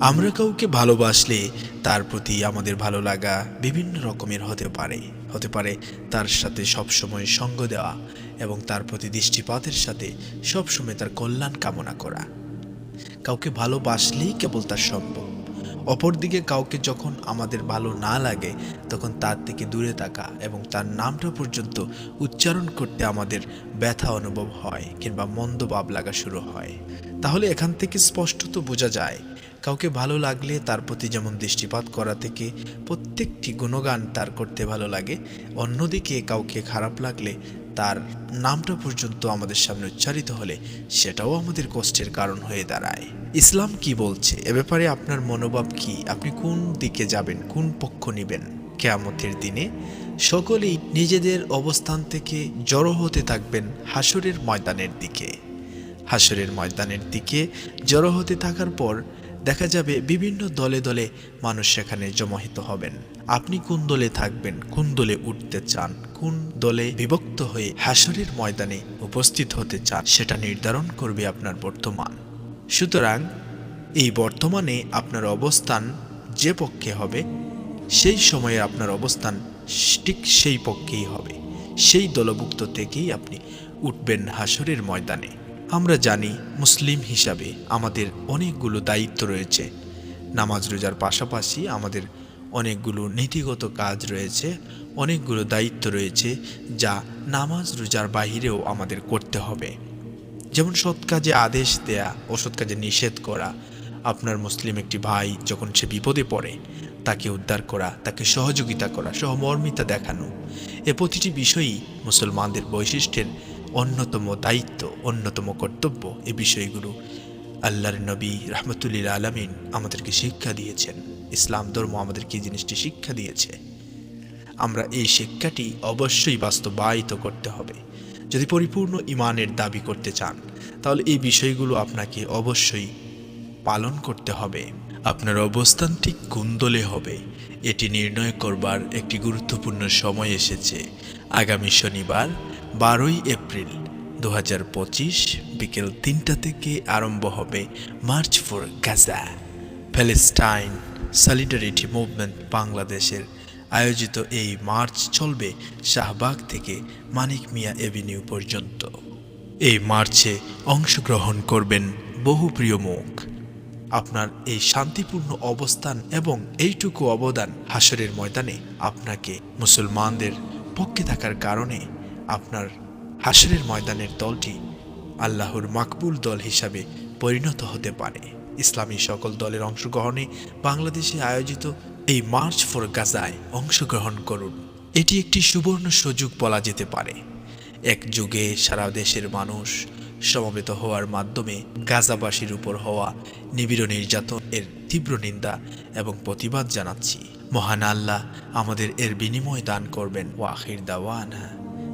আমরা কাউকে ভালোবাসলে তার প্রতি আমাদের ভালো লাগা বিভিন্ন রকমের হতে পারে। হতে পারে তার সাথে সবসময় সঙ্গ দেওয়া এবং তার প্রতি দৃষ্টিপাতের সাথে সবসময় তার কল্যাণ কামনা করা। কাউকে ভালোবাসলেই কেবল তার সম্ভব। অপরদিকে কাউকে যখন আমাদের ভালো না লাগে, তখন তার থেকে দূরে থাকা এবং তার নামটা পর্যন্ত উচ্চারণ করতে আমাদের ব্যথা অনুভব হয় কিংবা মন্দ ভাব লাগা শুরু হয়। তাহলে এখান থেকে স্পষ্টত বোঝা যায় কাউকে ভালো লাগলে তার প্রতি যেমন দৃষ্টিপাত করা থেকে প্রত্যেকটি গুণগান তার করতে ভালো লাগে, অন্যদিকে কাউকে খারাপ লাগলে তার নামটা পর্যন্ত আমাদের সামনে উচ্চারিত হলে সেটাও আমাদের কষ্টের কারণ হয়ে দাঁড়ায়। ইসলাম কি বলছে? এ ব্যাপারে আপনার মনোভাব কি? আপনি কোন দিকে যাবেন? কোন পক্ষ নেবেন? কেয়ামতের দিনে সকলেই নিজেদের অবস্থান থেকে জড়ো হতে থাকবেন হাসরের ময়দানের দিকে। হাসরের ময়দানের দিকে জড়ো হতে থাকার পর দেখা যাবে বিভিন্ন দলে দলে মানুষ সেখানে জমাহিত হবেন। আপনি কোন দলে থাকবেন, কোন দলে উঠতে চান, কোন দলে বিভক্ত হয়ে হাসরের ময়দানে উপস্থিত হতে চান, সেটা নির্ধারণ করবে আপনার বর্তমান। সুতরাং এই বর্তমানে আপনার অবস্থান যে পক্ষে হবে, সেই সময়ে আপনার অবস্থান ঠিক সেই পক্ষেই হবে। সেই দলভুক্ত থেকেই আপনি উঠবেন হাসরের ময়দানে। আমরা জানি মুসলিম হিসাবে আমাদের অনেকগুলো দায়িত্ব রয়েছে। নামাজ রোজার পাশাপাশি আমাদের অনেকগুলো নীতিগত কাজ রয়েছে, অনেকগুলো দায়িত্ব রয়েছে যা নামাজ রোজার বাহিরেও আমাদের করতে হবে। যেমন সৎ কাজে আদেশ দেয়া অসৎ কাজে নিষেধ করা, আপনার মুসলিম একটি ভাই যখন সে বিপদে পড়ে, তাকে উদ্ধার করা, তাকে সহযোগিতা করা, সহমর্মিতা দেখানো, এ প্রতিটি বিষয়ই মুসলমানদের বৈশিষ্ট্যের অন্যতম দায়িত্ব, অন্যতম কর্তব্য এ বিষয়গুলো আল্লাহর নবী রহমতুল্লিল আলমিন আমাদেরকে শিক্ষা দিয়েছেন। ইসলাম ধর্ম আমাদেরকে এই জিনিসটি শিক্ষা দিয়েছে? আমরা এই শিক্ষাটি অবশ্যই বাস্তবায়িত করতে হবে। যদি পরিপূর্ণ ইমানের দাবি করতে চান, তাহলে এই বিষয়গুলো আপনাকে অবশ্যই পালন করতে হবে। আপনার অবস্থান ঠিক কোন দলে হবে, এটি নির্ণয় করবার একটি গুরুত্বপূর্ণ সময় এসেছে। আগামী শনিবার বারোই এপ্রিল দু হাজার পঁচিশ বিকেল তিনটা থেকে আরম্ভ হবে march for Gaza. Palestine solidarity movement বাংলাদেশের আয়োজিত এই মার্চ চলবে শাহবাগ থেকে মানিক মিয়া এভিনিউ পর্যন্ত। এই মার্চে অংশগ্রহণ করবেন বহু প্রিয় মুখ। আপনার এই শান্তিপূর্ণ অবস্থান এবং এইটুকু অবদান হাসরের ময়দানে আপনাকে মুসলমানদের পক্ষে থাকার কারণে আপনার হাসরের ময়দানের দলটি আল্লাহর মাকবুল দল হিসাবে পরিণত হতে পারে। ইসলামী সকল দলের অংশগ্রহণে বাংলাদেশে আয়োজিত এই মার্চ ফর গাজায় অংশগ্রহণ করুন। এটি একটি সুবর্ণ সুযোগ বলা যেতে পারে। এক যুগে সারা দেশের মানুষ সমবেত হওয়ার মাধ্যমে গাজাবাসীর উপর হওয়া নিবিড় নির্যাতন এর তীব্র নিন্দা এবং প্রতিবাদ জানাচ্ছি। মহান আল্লাহ আমাদের এর বিনিময় দান করবেন। ওয়াহির দাওয়ানা।